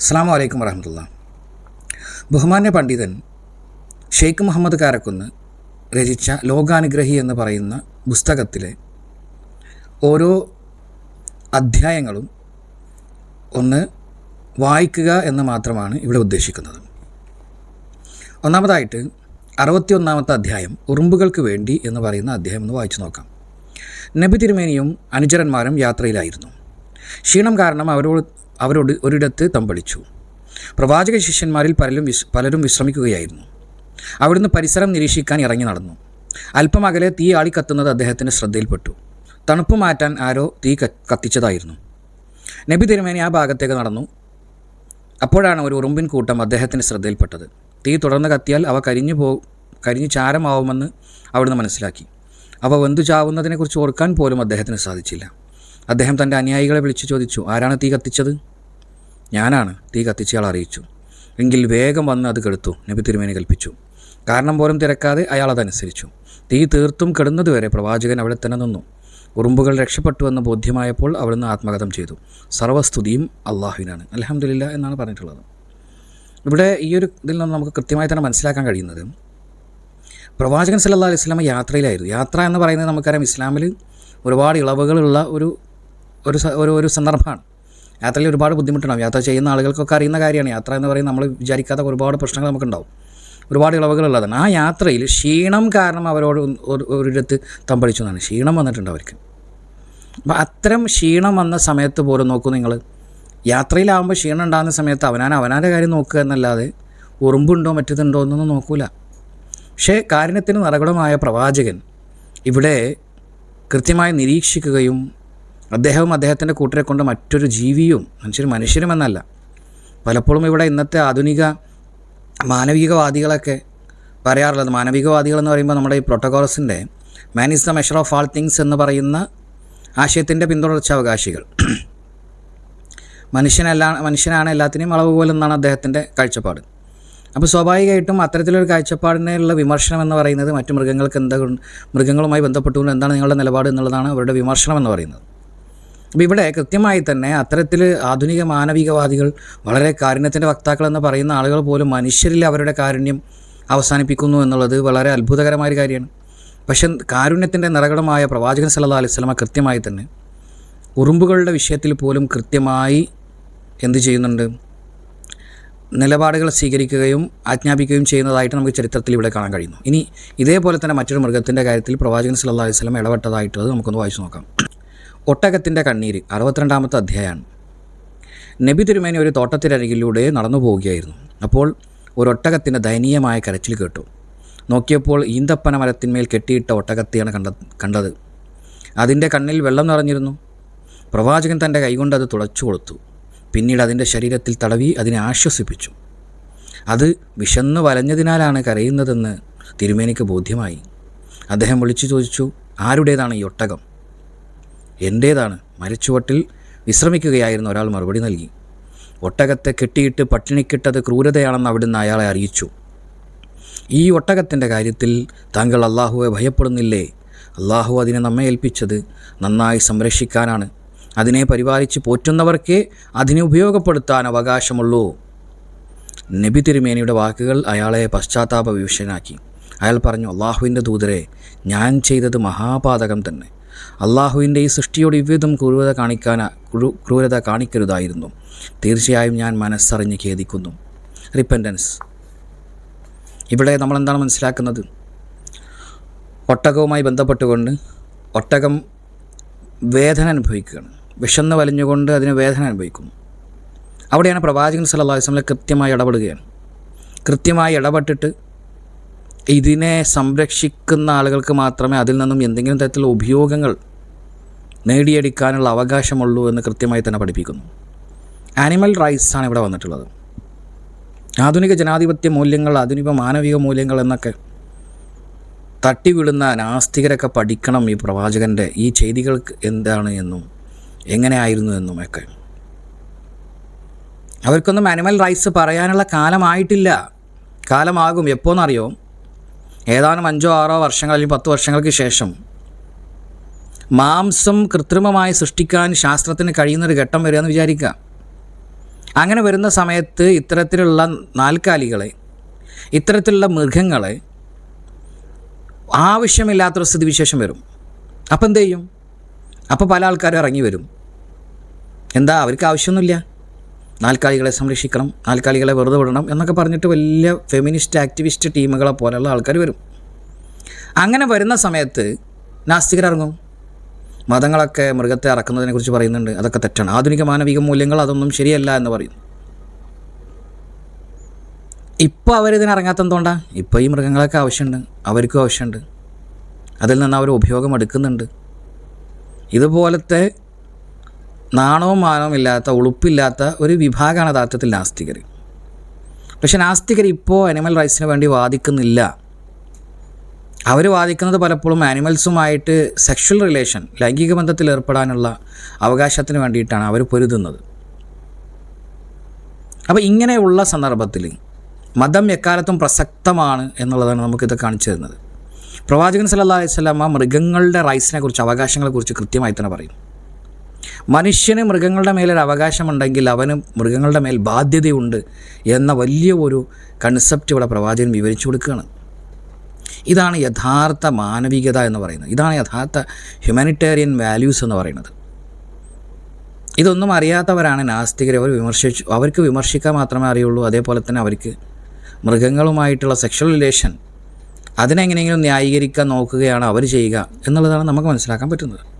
അസ്സാം വലൈക്കും വരഹമുല്ല ബഹുമാന്യ പണ്ഡിതൻ ഷെയ്ഖ് മുഹമ്മദ് കാരക്കുന്ന് രചിച്ച ലോകാനുഗ്രഹി എന്ന് പറയുന്ന പുസ്തകത്തിലെ ഓരോ അധ്യായങ്ങളും ഒന്ന് വായിക്കുക എന്ന് മാത്രമാണ് ഇവിടെ ഉദ്ദേശിക്കുന്നത്. ഒന്നാമതായിട്ട് അറുപത്തി ഒന്നാമത്തെ അധ്യായം ഉറുമ്പുകൾക്ക് വേണ്ടി എന്ന് പറയുന്ന അധ്യായം ഒന്ന് വായിച്ചു നോക്കാം. നബി തിരുമേനിയും അനുചരന്മാരും യാത്രയിലായിരുന്നു. ക്ഷീണം കാരണം അവരോട് അവരോട് ഒരിടത്ത് തമ്പടിച്ചു. പ്രവാചക ശിഷ്യന്മാരിൽ പലരും വിശ് പലരും വിശ്രമിക്കുകയായിരുന്നു. അവിടുന്ന് പരിസരം നിരീക്ഷിക്കാൻ ഇറങ്ങി നടന്നു. അല്പം അകലെ തീ ആളിക്കത്തുന്നത് അദ്ദേഹത്തിന് ശ്രദ്ധയിൽപ്പെട്ടു. തണുപ്പ് മാറ്റാൻ ആരോ തീ കത്തിച്ചതായിരുന്നു. നബി തിരുമേനി ആ ഭാഗത്തേക്ക് നടന്നു. അപ്പോഴാണ് ഒരു ഉറുമ്പിൻ കൂട്ടം അദ്ദേഹത്തിന്റെ ശ്രദ്ധയിൽപ്പെട്ടത്. തീ തുടർന്ന് കത്തിയാൽ അവ കരിഞ്ഞു പോ കരിഞ്ഞു ചാരമാവുമെന്ന് അവിടുന്ന് മനസ്സിലാക്കി. അവ വെന്തു ചാവുന്നതിനെക്കുറിച്ച് ഓർക്കാൻ പോലും അദ്ദേഹത്തിന് സാധിച്ചില്ല. അദ്ദേഹം തന്റെ അനുയായികളെ വിളിച്ചു ചോദിച്ചു ആരാണ് തീ കത്തിച്ചത്? ഞാനാണ് തീ കത്തിച്ചയാൾ അറിയിച്ചു. എങ്കിൽ വേഗം വന്ന് അത് കെടുത്തു നബി തിരുമേനി കൽപ്പിച്ചു. കാരണം പോലും തിരക്കാതെ അയാൾ അതനുസരിച്ചു. തീ തീർത്തും കെടുന്നതുവരെ പ്രവാചകൻ അവിടെ തന്നെ നിന്നു. ഉറുമ്പുകൾ രക്ഷപ്പെട്ടുവെന്ന് ബോധ്യമായപ്പോൾ അവിടുന്ന് ആത്മകഥം ചെയ്തു. സർവസ്തുതിയും അള്ളാഹുവിനാണ്. അലഹമില്ല എന്നാണ് പറഞ്ഞിട്ടുള്ളത്. ഇവിടെ ഈ ഒരു ഇതിൽ നിന്ന് നമുക്ക് കൃത്യമായി തന്നെ മനസ്സിലാക്കാൻ കഴിയുന്നത് പ്രവാചകൻ സല്ലാ അലൈഹി സ്വലാമ യാത്രയിലായിരുന്നു. യാത്ര എന്ന് പറയുന്നത് നമുക്കറിയാം ഇസ്ലാമിൽ ഒരുപാട് ഇളവുകളുള്ള ഒരു ഒരു ഒരു ഒരു സന്ദർഭമാണ്. യാത്രയിൽ ഒരുപാട് ബുദ്ധിമുട്ടുണ്ടാവും. യാത്ര ചെയ്യുന്ന ആളുകൾക്കൊക്കെ അറിയുന്ന കാര്യമാണ്. യാത്ര എന്ന് പറയുന്നത് നമ്മൾ വിചാരിക്കാത്ത ഒരുപാട് പ്രശ്നങ്ങൾ നമുക്കുണ്ടാവും. ഒരുപാട് ഇളവുകളുള്ളതാണ് ആ യാത്രയിൽ ക്ഷീണം കാരണം അവരോട് ഒരു- ഒരിടത്ത് തമ്പടിച്ചു എന്നാണ് ക്ഷീണം വന്നിട്ടുണ്ട് അവർക്ക്. അപ്പോൾ അത്തരം ക്ഷീണം വന്ന സമയത്ത് പോലും നോക്കൂ നിങ്ങൾ. യാത്രയിലാകുമ്പോൾ ക്ഷീണം ഉണ്ടാകുന്ന സമയത്ത് അവനാൻ അവനാന്റെ കാര്യം നോക്കുക എന്നല്ലാതെ ഉറുമ്പുണ്ടോ മറ്റേതുണ്ടോ എന്നൊന്നും നോക്കൂല. പക്ഷേ കാരുണ്യത്തിന് നിറകുടമായ പ്രവാചകൻ ഇവിടെ കൃത്യമായി നിരീക്ഷിക്കുകയും അദ്ദേഹവും അദ്ദേഹത്തിന്റെ കൂട്ടരെ കൊണ്ട് മറ്റൊരു ജീവിയും മനുഷ്യരും എന്നല്ല. പലപ്പോഴും ഇവിടെ ഇന്നത്തെ ആധുനിക മാനവികവാദികളൊക്കെ പറയാറുള്ളത്. മാനവികവാദികൾ എന്ന് പറയുമ്പോൾ നമ്മുടെ ഈ പ്രോട്ടോകോളസിന്റെ man is the measure of all things എന്ന് പറയുന്ന ആശയത്തിന്റെ പിന്തുടർച്ചാവകാശികൾ മനുഷ്യനല്ല മനുഷ്യനാണ് എല്ലാത്തിനെയും അളവ് പോലെന്നാണ് അദ്ദേഹത്തിന്റെ കാഴ്ചപ്പാട്. അപ്പോൾ സ്വാഭാവികമായിട്ടും അത്തരത്തിലൊരു കാഴ്ചപ്പാടിനുള്ള വിമർശനം എന്ന് പറയുന്നത് മറ്റു മൃഗങ്ങൾക്ക് എന്താ മൃഗങ്ങളുമായി ബന്ധപ്പെട്ടുകൊണ്ട് എന്താണ് നിങ്ങളുടെ നിലപാട് എന്നുള്ളതാണ് അവരുടെ വിമർശനം എന്ന് പറയുന്നത്. അപ്പോൾ ഇവിടെ കൃത്യമായി തന്നെ അത്തരത്തിൽ ആധുനിക മാനവികവാദികൾ വളരെ കാരുണ്യത്തിന്റെ വക്താക്കൾ എന്ന് പറയുന്ന ആളുകൾ പോലും മനുഷ്യരിൽ അവരുടെ കാരുണ്യം അവസാനിപ്പിക്കുന്നു എന്നുള്ളത് വളരെ അത്ഭുതകരമായൊരു കാര്യമാണ്. പക്ഷെ കാരുണ്യത്തിന്റെ നിറകടമായ പ്രവാചകൻ സല്ലാ അലൈഹി സ്വലമ കൃത്യമായി തന്നെ ഉറുമ്പുകളുടെ വിഷയത്തിൽ പോലും കൃത്യമായി എന്ത് ചെയ്യുന്നുണ്ട്? നിലപാടുകൾ സ്വീകരിക്കുകയും ആജ്ഞാപിക്കുകയും ചെയ്യുന്നതായിട്ട് നമുക്ക് ചരിത്രത്തിൽ ഇവിടെ കാണാൻ കഴിയുന്നു. ഇനി ഇതേപോലെ തന്നെ മറ്റൊരു മൃഗത്തിന്റെ കാര്യത്തിൽ പ്രവാചകൻ സല്ലാ അലൈഹി വസല്ലം ഇടപെട്ടതായിട്ടുള്ളത് നമുക്കൊന്ന് വായിച്ചു നോക്കാം. ഒട്ടകത്തിന്റെ കണ്ണീര് അറുപത്തിരണ്ടാമത്തെ അധ്യായമാണ്. നബി തിരുമേനി ഒരു തോട്ടത്തിനരികിലൂടെ നടന്നു പോവുകയായിരുന്നു. അപ്പോൾ ഒരൊട്ടകത്തിന്റെ ദയനീയമായ കരച്ചിൽ കേട്ടു. നോക്കിയപ്പോൾ ഈന്തപ്പന മരത്തിന്മേൽ കെട്ടിയിട്ട ഒട്ടകത്തെയാണ് കണ്ട കണ്ടത്. അതിന്റെ കണ്ണിൽ വെള്ളം നിറഞ്ഞിരുന്നു. പ്രവാചകൻ തന്റെ കൈകൊണ്ട് അത് തുളച്ചു കൊടുത്തു. പിന്നീട് അതിന്റെ ശരീരത്തിൽ തടവി അതിനെ ആശ്വസിപ്പിച്ചു. അത് വിശന്ന് വലഞ്ഞതിനാലാണ് കരയുന്നതെന്ന് തിരുമേനിക്ക് ബോധ്യമായി. അദ്ദേഹം വിളിച്ചു ചോദിച്ചു ആരുടേതാണ് ഈ ഒട്ടകം? എന്റേതാണ് മരച്ചുവട്ടിൽ വിശ്രമിക്കുകയായിരുന്ന ഒരാൾ മറുപടി നൽകി. ഒട്ടകത്തെ കെട്ടിയിട്ട് പട്ടിണിക്കിട്ടത് ക്രൂരതയാണെന്ന് അവിടുന്ന് അയാളെ അറിയിച്ചു. ഈ ഒട്ടകത്തിന്റെ കാര്യത്തിൽ താങ്കൾ അള്ളാഹുവെ ഭയപ്പെടുന്നില്ലേ? അള്ളാഹു അതിനെ നമ്മെ ഏൽപ്പിച്ചത് നന്നായി സംരക്ഷിക്കാനാണ്. അതിനെ പരിപാലിച്ച് പോറ്റുന്നവർക്കേ അതിനെ ഉപയോഗപ്പെടുത്താൻ അവകാശമുള്ളൂ. നബി തിരുമേനിയുടെ വാക്കുകൾ അയാളെ പശ്ചാത്താപ വിവശനാക്കി അയാൾ പറഞ്ഞു അള്ളാഹുവിന്റെ ദൂതരെ ഞാൻ ചെയ്തത് മഹാപാതകം തന്നെ. അള്ളാഹുവിന്റെ ഈ സൃഷ്ടിയോട് ഇവിധം ക്രൂരത കാണിക്കാൻ ക്രൂരത കാണിക്കരുതായിരുന്നു. തീർച്ചയായും ഞാൻ മനസ്സറിഞ്ഞ് ഖേദിക്കുന്നു. റിപ്പന്റൻസ് ഇവിടെ നമ്മൾ എന്താണ് മനസ്സിലാക്കുന്നത്? ഒട്ടകവുമായി ബന്ധപ്പെട്ടുകൊണ്ട് ഒട്ടകം വേദന അനുഭവിക്കുകയാണ്. വിശന്ന് വലിഞ്ഞുകൊണ്ട് അതിന് വേദന അനുഭവിക്കുന്നു. അവിടെയാണ് പ്രവാചകൻ സല അലൈഹി വസല്ലം കൃത്യമായി ഇടപെടുകയാണ്. കൃത്യമായി ഇടപെട്ടിട്ട് ഇതിനെ സംരക്ഷിക്കുന്ന ആളുകൾക്ക് മാത്രമേ അതിൽ നിന്നും എന്തെങ്കിലും തരത്തിലുള്ള ഉപയോഗങ്ങൾ നേടിയെടുക്കാനുള്ള അവകാശമുള്ളൂ എന്ന് കൃത്യമായി തന്നെ പഠിപ്പിക്കുന്നു. ആനിമൽ റൈറ്റ്സ് ആണ് ഇവിടെ വന്നിട്ടുള്ളത്. ആധുനിക ജനാധിപത്യ മൂല്യങ്ങൾ ആധുനിക മാനവിക മൂല്യങ്ങൾ എന്നൊക്കെ തട്ടിവിടുന്ന നാസ്തികരൊക്കെ പഠിക്കണം ഈ പ്രവാചകന്റെ ഈ ചെയ്തികൾക്ക് എന്താണ് എന്നും എങ്ങനെയായിരുന്നു എന്നും ഒക്കെ. അവർക്കൊന്നും ആനിമൽ റൈറ്റ്സ് പറയാനുള്ള കാലമായിട്ടില്ല. കാലമാകും. എപ്പോന്നറിയോ? ഏതാനും അഞ്ചോ ആറോ വർഷങ്ങൾ അല്ലെങ്കിൽ പത്ത് വർഷങ്ങൾക്ക് ശേഷം മാംസം കൃത്രിമമായി സൃഷ്ടിക്കാൻ ശാസ്ത്രത്തിന് കഴിയുന്നൊരു ഘട്ടം വരിക എന്ന് വിചാരിക്കുക അങ്ങനെ വരുന്ന സമയത്ത് ഇത്തരത്തിലുള്ള നാൽക്കാലികളെ ഇത്തരത്തിലുള്ള മൃഗങ്ങളെ ആവശ്യമില്ലാത്തൊരു സ്ഥിതിവിശേഷം വരും. അപ്പം എന്ത് ചെയ്യും അപ്പോൾ പല ആൾക്കാരും ഇറങ്ങി വരും. എന്താ? അവർക്ക് ആവശ്യമൊന്നുമില്ല. നാൽക്കാലികളെ സംരക്ഷിക്കണം നാൽക്കാലികളെ വെറുതെ വിടണം എന്നൊക്കെ പറഞ്ഞിട്ട് വലിയ ഫെമിനിസ്റ്റ് ആക്ടിവിസ്റ്റ് ടീമുകളെ പോലെയുള്ള ആൾക്കാർ വരും. അങ്ങനെ വരുന്ന സമയത്ത് നാസ്തികരിറങ്ങും മതങ്ങളൊക്കെ മൃഗത്തെ അറക്കുന്നതിനെ കുറിച്ച് പറയുന്നുണ്ട്. അതൊക്കെ തെറ്റാണ്. ആധുനിക മാനവിക മൂല്യങ്ങൾ അതൊന്നും ശരിയല്ല എന്ന് പറയും. ഇപ്പോൾ അവരിതിനിറങ്ങാത്ത എന്തുകൊണ്ടാ? ഇപ്പോൾ ഈ മൃഗങ്ങളൊക്കെ ആവശ്യമുണ്ട്. അവർക്കും ആവശ്യമുണ്ട്. അതിൽ നിന്ന് അവർ ഉപയോഗം എടുക്കുന്നുണ്ട്. ഇതുപോലത്തെ നാണവും മാനവും ഇല്ലാത്ത ഉളുപ്പില്ലാത്ത ഒരു വിഭാഗമാണ് യഥാർത്ഥത്തിൽ നാസ്തികർ. പക്ഷെ നാസ്തികർ ഇപ്പോൾ അനിമൽ റൈറ്റ്സിന് വേണ്ടി വാദിക്കുന്നില്ല. അവർ വാദിക്കുന്നത് പലപ്പോഴും ആനിമൽസുമായിട്ട് സെക്ഷൽ റിലേഷൻ ലൈംഗിക ബന്ധത്തിൽ ഏർപ്പെടാനുള്ള അവകാശത്തിന് വേണ്ടിയിട്ടാണ് അവർ പൊരുതുന്നത്. അപ്പോൾ ഇങ്ങനെയുള്ള സന്ദർഭത്തിൽ മതം എക്കാലത്തും പ്രസക്തമാണ് എന്നുള്ളതാണ് നമുക്കിത് കാണിച്ചു തരുന്നത്. പ്രവാചകൻ സല്ലാ അലൈഹി വസല്ലമ മൃഗങ്ങളുടെ റൈറ്റ്സിനെ കുറിച്ച് അവകാശങ്ങളെക്കുറിച്ച് കൃത്യമായി തന്നെ പറയും. മനുഷ്യന് മൃഗങ്ങളുടെ മേലൊരു അവകാശമുണ്ടെങ്കിൽ അവന് മൃഗങ്ങളുടെ മേൽ ബാധ്യതയുണ്ട് എന്ന വലിയ ഒരു കൺസെപ്റ്റ് ഇവിടെ പ്രവാചകൻ വിവരിച്ചു കൊടുക്കുകയാണ്. ഇതാണ് യഥാർത്ഥ മാനവികത എന്ന് പറയുന്നത്. ഇതാണ് യഥാർത്ഥ ഹ്യൂമാനിറ്റേറിയൻ വാല്യൂസ് എന്ന് പറയുന്നത്. ഇതൊന്നും അറിയാത്തവരാണ് നാസ്തികരെ. അവർ വിമർശിച്ചു അവർക്ക് വിമർശിക്കാൻ മാത്രമേ അറിയുള്ളൂ. അതേപോലെ തന്നെ അവർക്ക് മൃഗങ്ങളുമായിട്ടുള്ള സെക്ഷൽ റിലേഷൻ അതിനെങ്ങനെയെങ്കിലും ന്യായീകരിക്കാൻ നോക്കുകയാണ് അവർ ചെയ്യുക എന്നുള്ളതാണ് നമുക്ക് മനസ്സിലാക്കാൻ പറ്റുന്നത്.